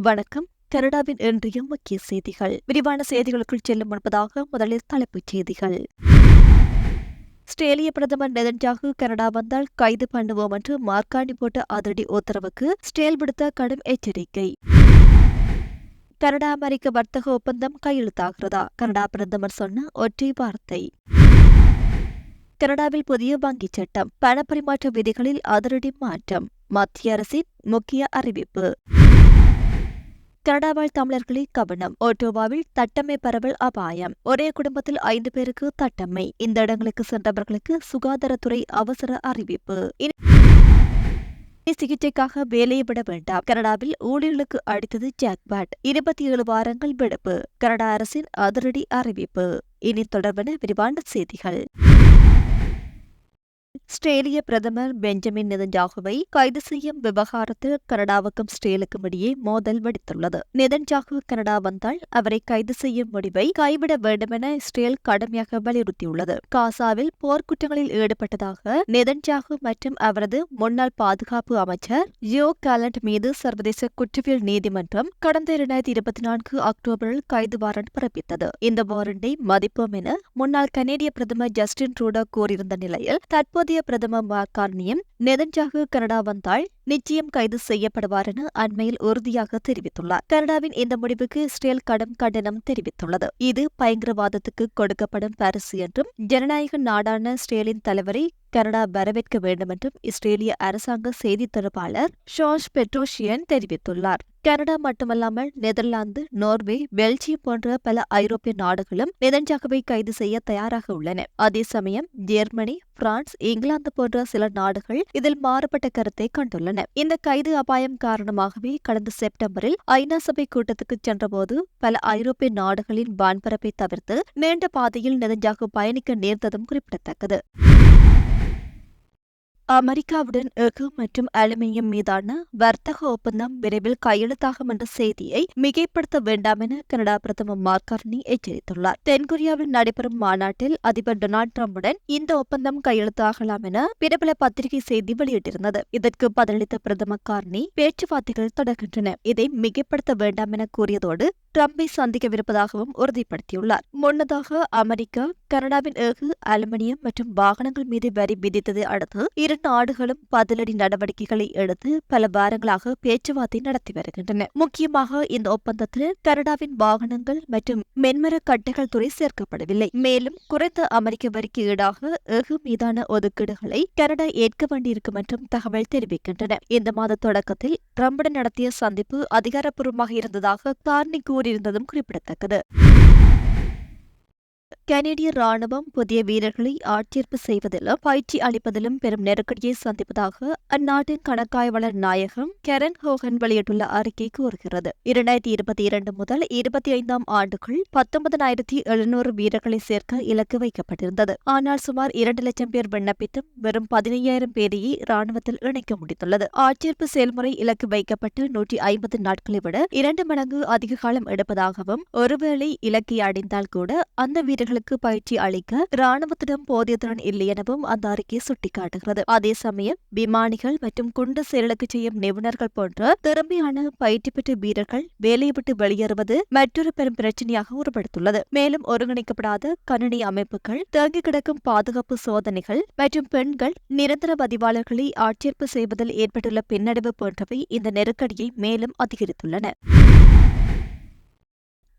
வணக்கம். கனடாவின் இன்றைய முக்கிய செய்திகள். விரிவான செய்திகளுக்குள் செல்லும் முன்பதாக முதலில் தலைப்புச் செய்திகள். ஆஸ்திரேலிய பிரதமர் நெதன்யாகு கனடா வந்தால் கைது பண்ணுவோம் என்று மார்க்காணி போட்ட அதிரடி உத்தரவுக்கு ஸ்டேல் விடுத்த கடும் எச்சரிக்கை. கனடா அமெரிக்க வர்த்தக ஒப்பந்தம் கையெழுத்தாகிறதா? கனடா பிரதமர் சொன்ன ஒற்றை வார்த்தை. கனடாவில் புதிய வங்கிச் சட்டம். பணப்பரிமாற்ற விதிகளில் அதிரடி மாற்றம். மத்திய அரசின் முக்கிய அறிவிப்பு. கனடாவாழ் தமிழர்களை கவனம். ஓட்டோவாவில் தட்டம்மை பரவல் அபாயம். ஒரே குடும்பத்தில் ஐந்து பேருக்கு தட்டம்மை. இந்த இடங்களுக்கு சென்றவர்களுக்கு சுகாதாரத்துறை அவசர அறிவிப்பு. இனி சிகிச்சைக்காக வேலையை விட வேண்டாம். கனடாவில் ஊழியர்களுக்கு அடித்தது ஜாக்பாட் இருபத்தி ஏழு வாரங்கள் விடுப்பு. கனடா அரசின் அதிரடி அறிவிப்பு. இனி தொடர்பான விரிவான செய்திகள். ஸ்ட்ரேலிய பிரதமர் பெஞ்சமின் நெதன்ஜாகுவை கைது செய்யும் விவகாரத்தில் கனடாவுக்கும் ஸ்டேலுக்கும் இடையே மோதல் வெடித்துள்ளது. நெதன்ஜாகு கனடா வந்தால் அவரை கைது செய்யும் முடிவை கைவிட வேண்டுமென இஸ்ரேல் கடுமையாக வலியுறுத்தியுள்ளது. காசாவில் போர்க்குற்றங்களில் ஈடுபட்டதாக நெதன்ஜாகு மற்றும் அவரது முன்னாள் பாதுகாப்பு அமைச்சர் ஜியோ காலண்ட் மீது சர்வதேச குற்றவியல் நீதிமன்றம் கடந்த இரண்டாயிரத்தி இருபத்தி நான்கு அக்டோபரில் கைது வாரண்ட் பிறப்பித்தது. இந்த வாரண்டை மதிப்போம் என முன்னாள் கனேடிய பிரதமர் ஜஸ்டின் ட்ரூடோ கூறியிருந்த நிலையில் தற்போதைய பிரதம மார்கார்னியம் நெதன்ஜாகு கனடா வந்தால் நிச்சயம் கைது செய்யப்படுவார் என அண்மையில் உறுதியாக தெரிவித்துள்ளார். கனடாவின் இந்த முடிவுக்கு இஸ்ரேல் கடும் கண்டனம் தெரிவித்துள்ளது. இது பயங்கரவாதத்துக்கு கொடுக்கப்படும் பரிசு என்றும் ஜனநாயக நாடான இஸ்ரேலின் தலைவரை கனடா வரவேற்க வேண்டும் என்றும் இஸ்ரேலிய அரசாங்க செய்தி தொடர்பாளர் ஷாஷ் பெட்ரோஷியன் தெரிவித்துள்ளார். கனடா மட்டுமல்லாமல் நெதர்லாந்து நோர்வே பெல்ஜியம் போன்ற பல ஐரோப்பிய நாடுகளும் நெதன்ஜாகவை கைது செய்ய தயாராக உள்ளன. அதே சமயம் ஜெர்மனி பிரான்ஸ் இங்கிலாந்து போன்ற சில நாடுகள் இதில் மாறுபட்ட கருத்தை கொண்டுள்ளன. இந்த கைது அபாயம் காரணமாகவே கடந்த செப்டம்பரில் ஐநா சபை கூட்டத்துக்கு சென்றபோது பல ஐரோப்பிய நாடுகளின் வான்பரப்பை தவிர்த்து நீண்ட பாதையில் நெதஞ்சாகு பயணிக்க நேர்ந்ததும் குறிப்பிடத்தக்கது. அமெரிக்காவுடன் எஃகு மற்றும் அலுமினியம் மீதான வர்த்தக ஒப்பந்தம் விரைவில் கையெழுத்தாகும் என்ற செய்தியை மிகைப்படுத்த வேண்டாம் என கனடா பிரதமர் மார்கார்னி எச்சரித்துள்ளார். தென்கொரியாவில் நடைபெறும் மாநாட்டில் அதிபர் டொனால்டு டிரம்புடன் இந்த ஒப்பந்தம் கையெழுத்தாகலாம் என பிரபல பத்திரிகை செய்தி வெளியிட்டிருந்தது. இதற்கு பதிலளித்த பிரதமர் கார்னி பேச்சுவார்த்தைகள் தொடர்கின்றன. இதை மிகைப்படுத்த வேண்டாம் என கூறியதோடு டிரம்பை சந்திக்கவிருப்பதாகவும் உறுதிப்படுத்தியுள்ளார். முன்னதாக அமெரிக்கா கனடாவின் எஃகு அலுமினியம் மற்றும் வாகனங்கள் மீது வரி விதித்ததை அடுத்து இரு நாடுகளும் பதிலடி நடவடிக்கைகளை எடுத்து பல வாரங்களாக பேச்சுவார்த்தை நடத்தி வருகின்றன. முக்கியமாக இந்த ஒப்பந்தத்தில் கனடாவின் வாகனங்கள் மற்றும் மென்மர கட்டைகள் துறை சேர்க்கப்படவில்லை. மேலும் குறைந்த அமெரிக்க வரிக்கு ஈடாக எஃகு மீதான ஒதுக்கீடுகளை கனடா ஏற்க வேண்டியிருக்கும் என்றும் தகவல் தெரிவிக்கின்றன. இந்த மாத தொடக்கத்தில் டிரம்புடன் நடத்திய சந்திப்பு அதிகாரப்பூர்வமாக இருந்ததாக கார்னி இருந்ததும் குறிப்பிடத்தக்கது. கனேடிய ராணுவம் புதிய வீரர்களை ஆட்சேர்ப்பு செய்வதிலும் பயிற்சி அளிப்பதிலும் பெரும் நெருக்கடியை சந்திப்பதாக அந்நாட்டின் கணக்காய்வாளர் நாயகம் கெரன் ஹோகன் வெளியிட்டுள்ள அறிக்கை கூறுகிறது. இரண்டாயிரத்தி இருபத்தி இரண்டு முதல் இருபத்தி ஐந்தாம் ஆண்டுக்குள் பத்தொன்பதாயிரத்தி எழுநூறு வீரர்களை சேர்க்க இலக்கு வைக்கப்பட்டிருந்தது. ஆனால் சுமார் இரண்டு லட்சம் பேர் விண்ணப்பித்தும் வெறும் பதினையாயிரம் பேரையே ராணுவத்தில் இணைக்க முடிந்துள்ளது ஆட்சேர்ப்பு செயல்முறை இலக்கு வைக்கப்பட்டு நூற்றி ஐம்பது நாட்களை விட இரண்டு மடங்கு அதிக காலம் எடுப்பதாகவும் ஒருவேளை இலக்கை அடைந்தால் கூட அந்த வீரர்கள் வீரர்களுக்கு பயிற்சி அளிக்க ராணுவத்திடம் போதிய திறன் இல்லை எனவும் அந்த அறிக்கை சுட்டிக்காட்டுகிறது. அதே சமயம் விமானிகள் மற்றும் குண்டு செயலுக்கு செய்யும் நிபுணர்கள் போன்ற திறமையான பயிற்சி பெற்ற வீரர்கள் வேலையை விட்டு வெளியேறுவது மற்றொரு பெரும் பிரச்சனையாக உருவெடுத்துள்ளது. மேலும் ஒருங்கிணைக்கப்படாத கணினி அமைப்புகள் தேங்கி கிடக்கும் பாதுகாப்பு சோதனைகள் மற்றும் பெண்கள் நிரந்தர பதிவாளர்களை ஆட்சேர்ப்பு செய்வதில் ஏற்பட்டுள்ள பின்னடைவு போன்றவை இந்த நெருக்கடியை மேலும் அதிகரித்துள்ளன.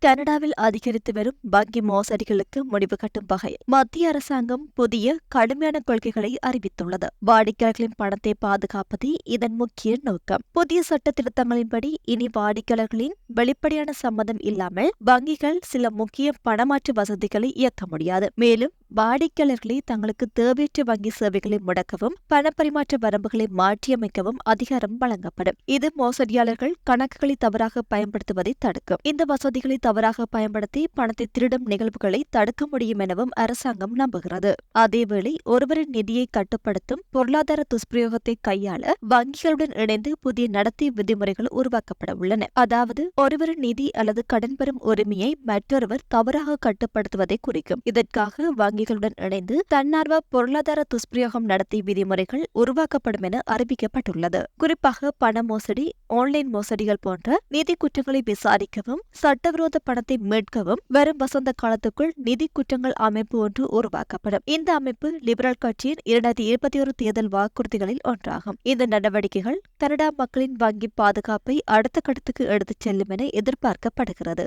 கனடாவில் அதிகரித்து வரும் வங்கி மோசடிகளுக்கு முடிவு கட்டும் வகையில் மத்திய அரசாங்கம் புதிய கடுமையான கொள்கைகளை அறிவித்துள்ளது. வாடிக்கையாளர்களின் பணத்தை பாதுகாப்பதே இதன் முக்கிய நோக்கம். புதிய சட்ட திருத்தங்களின்படி இனி வாடிக்கையாளர்களின் வெளிப்படையான சம்மதம் இல்லாமல் வங்கிகள் சில முக்கிய பணமாற்று வசதிகளை இயக்க முடியாது. மேலும் வாடிக்கையாளர்களை தங்களுக்கு தேவையற்ற வங்கி சேவைகளை முடக்கவும் பணப்பரிமாற்ற வரம்புகளை மாற்றியமைக்கவும் அதிகாரம் வழங்கப்படும். இது மோசடியாளர்கள் கணக்குகளை தவறாக பயன்படுத்துவதை தடுக்கும். இந்த வசதிகளை தவறாக பயன்படுத்தி பணத்தை திருடும் நிகழ்வுகளை தடுக்க முடியும் எனவும் அரசாங்கம் நம்புகிறது. அதேவேளை ஒருவரின் நிதியை கட்டுப்படுத்தும் பொருளாதார துஷ்பிரயோகத்தை கையாள வங்கிகளுடன் இணைந்து புதிய நடத்தை விதிமுறைகள் உருவாக்கப்பட உள்ளன. அதாவது ஒருவரின் நிதி அல்லது கடன் பெறும் உரிமையை மற்றொருவர் தவறாக கட்டுப்படுத்துவதை குறிக்கும். இதற்காக வங்கி வங்கிகளுடன் இணைந்து தன்னார்வ பொருளாதார துஷ்பிரயோகம் நடத்தி விதிமுறைகள் உருவாக்கப்படும் என அறிவிக்கப்பட்டுள்ளது. குறிப்பாக பண மோசடி ஆன்லைன் மோசடிகள் போன்ற நிதி குற்றங்களை விசாரிக்கவும் சட்டவிரோத பணத்தை மீட்கவும் வரும் வசந்த காலத்துக்குள் நிதி குற்றங்கள் அமைப்பு ஒன்று உருவாக்கப்படும். இந்த அமைப்பு லிபரல் கட்சியின் இரண்டாயிரத்தி இருபத்தி ஒரு தேர்தல் வாக்குறுதிகளில் ஒன்றாகும். இந்த நடவடிக்கைகள் கனடா மக்களின் வங்கி பாதுகாப்பை அடுத்த கட்டத்துக்கு எடுத்துச் செல்லும் என எதிர்பார்க்கப்படுகிறது.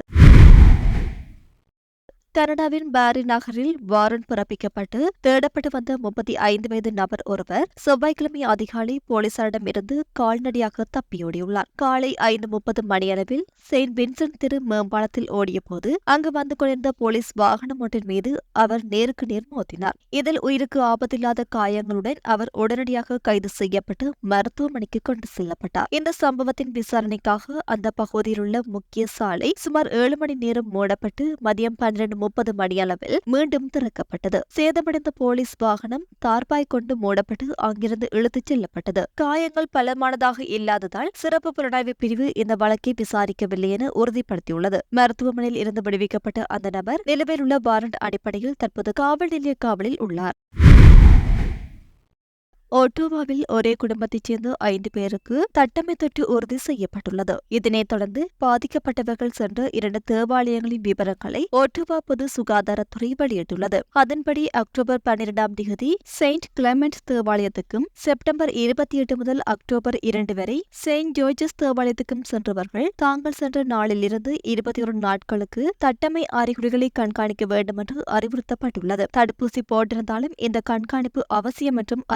கனடாவின் பாரி நகரில் வாரண்ட் பிறப்பிக்கப்பட்டு தேடப்பட்டு வந்த முப்பத்தி ஐந்து வயது நபர் ஒருவர் செவ்வாய்க்கிழமை அதிகாலை போலீசாரிடமிருந்து கால்நடையாக தப்பியோடியுள்ளார். காலை ஐந்து முப்பது மணியளவில் செயின்ட் வின்சென்ட் திரு மேம்பாலத்தில் ஓடியபோது அங்கு வந்து கொண்டிருந்த போலீஸ் வாகனம் ஒன்றின் மீது அவர் நேருக்கு நேர் மோதினார். இதில் உயிருக்கு ஆபத்தில்லாத காயங்களுடன் அவர் உடனடியாக கைது செய்யப்பட்டு மருத்துவமனைக்கு கொண்டு செல்லப்பட்டார். இந்த சம்பவத்தின் விசாரணைக்காக அந்த பகுதியில் உள்ள முக்கிய சாலை சுமார் ஏழு மணி நேரம் மூடப்பட்டு மதியம் பன்னிரண்டு முப்பது மணியளவில் மீண்டும் திறக்கப்பட்டது. சேதமடைந்த போலீஸ் வாகனம் தார்பாய் கொண்டு மூடப்பட்டு அங்கிருந்து இழுத்துச் செல்லப்பட்டது. காயங்கள் பலமானதாக இல்லாததால் சிறப்பு புலனாய்வு பிரிவு இந்த வழக்கை விசாரிக்கவில்லை என உறுதிப்படுத்தியுள்ளது. மருத்துவமனையில் இருந்து விடுவிக்கப்பட்ட அந்த நபர் நிலுவையில் உள்ள வாரண்ட் அடிப்படையில் தற்போது காவல் நிலைய காவலில் உள்ளார். ஒட்டோவாவில் ஒரே குடும்பத்தைச் சேர்ந்த ஐந்து பேருக்கு தட்டமை தொற்று உறுதி செய்யப்பட்டுள்ளது இதனைத் தொடர்ந்து பாதிக்கப்பட்டவர்கள் சென்ற இரண்டு தேவாலயங்களின் விவரங்களை ஒட்டோவா பொது சுகாதாரத்துறை வெளியிட்டுள்ளது அதன்படி அக்டோபர் பன்னிரெண்டாம் தேதி செயின்ட் கிளமெண்ட் தேவாலயத்துக்கும் செப்டம்பர் இருபத்தி எட்டு முதல் அக்டோபர் இரண்டு வரை செயின்ட் ஜோர்ஜஸ் தேவாலயத்துக்கும் சென்றவர்கள் தாங்கள் சென்ற நாளிலிருந்து இருபத்தி ஒரு நாட்களுக்கு தட்டமை அறிகுறிகளை கண்காணிக்க வேண்டும் என்று அறிவுறுத்தப்பட்டுள்ளது தடுப்பூசி போட்டிருந்தாலும் இந்த கண்காணிப்பு அவசியம் என்றும்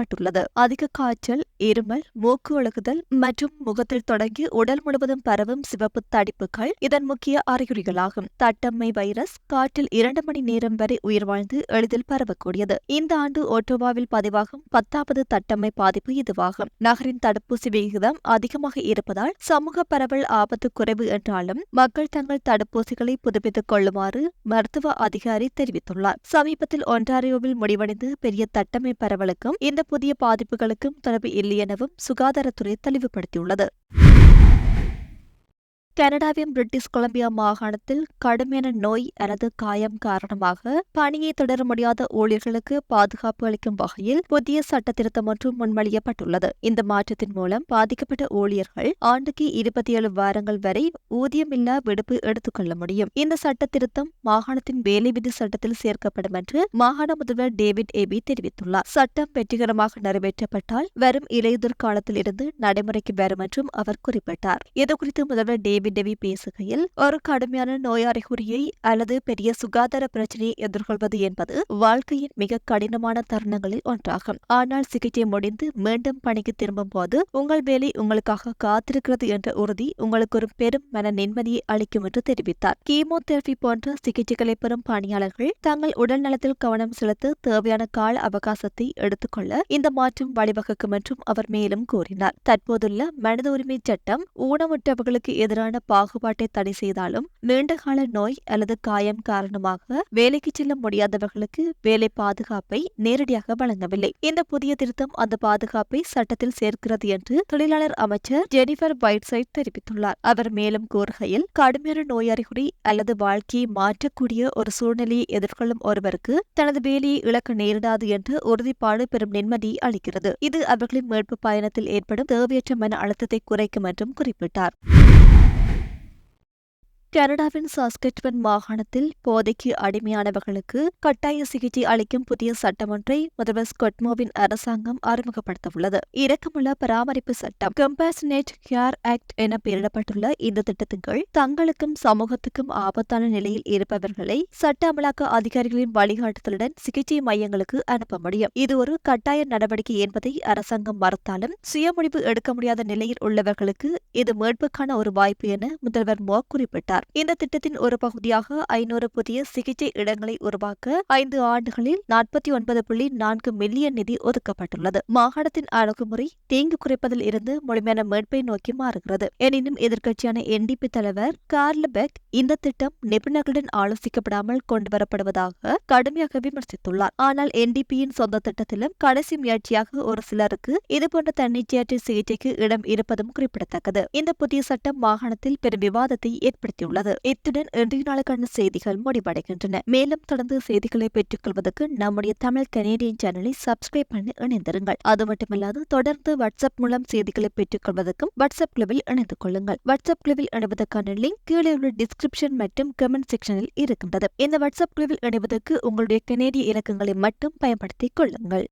அறிவுறுத்தப்பட்டுள்ளது அதிக காய்ச்சல் இருமல் மூக்கு ஒழுகுதல் மற்றும் முகத்தில் தொடங்கி உடல் முழுவதும் பரவும் சிவப்பு தடிப்புகள் இதன் முக்கிய அறிகுறிகளாகும். தட்டம்மை வைரஸ் காற்றில் இரண்டு மணி நேரம் வரை உயிர் வாழ்ந்து எளிதில் பரவக்கூடியது. இந்த ஆண்டு ஓட்டோவாவில் பதிவாகும் பத்தாவது தட்டம்மை பாதிப்பு இதுவாகும். நகரின் தடுப்பூசி விகிதம் அதிகமாக இருப்பதால் சமூக பரவல் ஆபத்து குறைவு என்றாலும் மக்கள் தங்கள் தடுப்பூசிகளை புதுப்பித்துக் கொள்ளுமாறு மருத்துவ அதிகாரி தெரிவித்துள்ளார். சமீபத்தில் ஒன்டாரியோவில் முடிவடைந்து பெரிய தட்டம்மை பரவலுக்கும் இந்த புதிய பாதிப்புகளுக்கும் தொடர்பு இல்லையெனவும் சுகாதாரத்துறை தெளிவுபடுத்தியுள்ளது. கனடாவின் பிரிட்டிஷ் கொலம்பியா மாகாணத்தில் கடுமையான நோய் அல்லது காயம் காரணமாக பணியை தொடர முடியாத ஊழியர்களுக்கு பாதுகாப்பு அளிக்கும் வகையில் புதிய சட்ட திருத்தம் ஒன்று முன்மொழியப்பட்டுள்ளது. இந்த மாற்றத்தின் மூலம் பாதிக்கப்பட்ட ஊழியர்கள் ஆண்டுக்கு இருபத்தி ஏழு வாரங்கள் வரை ஊதியமில்லா விடுப்பு எடுத்துக்கொள்ள முடியும். இந்த சட்ட திருத்தம் மாகாணத்தின் வேலை விதி சட்டத்தில் சேர்க்கப்படும் என்று மாகாண முதல்வர் டேவிட் ஏபி தெரிவித்துள்ளார். சட்டம் வெற்றிகரமாக நிறைவேற்றப்பட்டால் வரும் இலையுதிர் காலத்தில் இருந்து நடைமுறைக்கு வரும் என்றும் அவர் குறிப்பிட்டார். இதுகுறித்து முதல்வர் டேவிட் டெவி பேசுகையில் ஒரு கடுமையான நோய் அறிகுறியை அல்லது பெரிய சுகாதார பிரச்சனையை எதிர்கொள்வது என்பது வாழ்க்கையின் மிக கடினமான தருணங்களில் ஒன்றாகும். ஆனால் சிகிச்சை முடிந்து மீண்டும் பணிக்கு திரும்பும் போது உங்கள் வேலை உங்களுக்காக காத்திருக்கிறது என்ற உறுதி உங்களுக்கு ஒரு பெரும் மன நிம்மதியை அளிக்கும் என்று தெரிவித்தார். கீமோதெரபி போன்ற சிகிச்சைகளை பெறும் பணியாளர்கள் தங்கள் உடல் நலத்தில் கவனம் செலுத்த தேவையான கால அவகாசத்தை எடுத்துக்கொள்ள இந்த மாற்றம் வழிவகுக்கும் என்றும் அவர் மேலும் கூறினார். தற்போதுள்ள மனித உரிமை சட்டம் ஊனமுற்றவர்களுக்கு எதிரான பாகுபாட்டை தடை செய்தாலும் நீண்டகால நோய் அல்லது காயம் காரணமாக வேலைக்கு செல்ல முடியாதவர்களுக்கு வேலை பாதுகாப்பை நேரடியாக வழங்கவில்லை. இந்த புதிய திருத்தம் அந்த பாதுகாப்பை சட்டத்தில் சேர்க்கிறது என்று தொழிலாளர் அமைச்சர் ஜெனிஃபர் வைட்சைட் தெரிவித்துள்ளார். அவர் மேலும் கூறுகையில் கடுமையான நோய் அறிகுறி அல்லது வாழ்க்கையை மாற்றக்கூடிய ஒரு சூழ்நிலையை எதிர்கொள்ளும் ஒருவருக்கு தனது வேலையை இழக்க நேரிடாது என்று உறுதிப்பாடு பெரும் நிம்மதி அளிக்கிறது. இது அவர்களின் மீட்பு பயணத்தில் ஏற்படும் தேவையற்ற மன அழுத்தத்தை குறைக்கும் என்றும் குறிப்பிட்டார். கனடாவின் சாஸ்கெட்வன் மாகாணத்தில் போதைக்கு அடிமையானவர்களுக்கு கட்டாய சிகிச்சை அளிக்கும் புதிய சட்டம் ஒன்றை முதல்வர் ஸ்கொட்மோவின் அரசாங்கம் அறிமுகப்படுத்தவுள்ளது. இரக்கமுள்ள பராமரிப்பு சட்டம் கம்பாசினேட் கேர் ஆக்ட் என பெயரிடப்பட்டுள்ள இந்த திட்டத்தின் கீழ் தங்களுக்கும் சமூகத்துக்கும் ஆபத்தான நிலையில் இருப்பவர்களை சட்ட அமலாக்க அதிகாரிகளின் வழிகாட்டுதலுடன் சிகிச்சை மையங்களுக்கு அனுப்ப முடியும். இது ஒரு கட்டாய நடவடிக்கை என்பதை அரசாங்கம் மறுத்தாலும் சுயமுடிவு எடுக்க முடியாத நிலையில் உள்ளவர்களுக்கு இது மீட்புக்கான ஒரு வாய்ப்பு என முதல்வர் மோ குறிப்பிட்டார். இந்த திட்டத்தின் ஒரு பகுதியாக ஐநூறு புதிய சிகிச்சை இடங்களை உருவாக்க ஐந்து ஆண்டுகளில் நாற்பத்தி ஒன்பது புள்ளி நான்கு மில்லியன் நிதி ஒதுக்கப்பட்டுள்ளது. மாகாணத்தின் அணுகுமுறை தீங்கு குறைப்பதில் இருந்து முழுமையான மீட்பை நோக்கி மாறுகிறது. எனினும் எதிர்க்கட்சியான என்டிபி தலைவர் கார்லபெக் இந்த திட்டம் நிபுணர்களுடன் ஆலோசிக்கப்படாமல் கொண்டுவரப்படுவதாக கடுமையாக விமர்சித்துள்ளார். ஆனால் என்டிபியின் சொந்த திட்டத்திலும் கடைசி முயற்சியாக ஒரு சிலருக்கு இதுபோன்ற தன்னிச்சையற்ற சிகிச்சைக்கு இடம் இருப்பதும் குறிப்பிடத்தக்கது. இந்த புதிய சட்டம் மாகாணத்தில் பெரும் விவாதத்தை ஏற்படுத்தியுள்ளது. தெரிவித்துள்ளது. இத்துடன் இன்றைய நாளுக்கான செய்திகள் முடிவடைகின்றன. மேலும் தொடர்ந்து செய்திகளை பெற்றுக் கொள்வதற்கு நம்முடைய தமிழ் கனேடியன் சேனலை சப்ஸ்கிரைப் பண்ணி இணைந்திருங்கள். அது மட்டுமல்லாது தொடர்ந்து வாட்ஸ்அப் மூலம் செய்திகளை பெற்றுக் கொள்வதற்கும் வாட்ஸ்அப் குழுவில் இணைந்து கொள்ளுங்கள். வாட்ஸ்அப் குழுவில் இணைவதற்கான லிங்க் கீழே உள்ள டிஸ்கிரிப்ஷன் மற்றும் கமெண்ட் செக்ஷனில் இருக்கின்றது. இந்த வாட்ஸ்அப் குழுவில் இணைவதற்கு உங்களுடைய கனேடிய இலக்கங்களை மட்டும் பயன்படுத்திக் கொள்ளுங்கள்.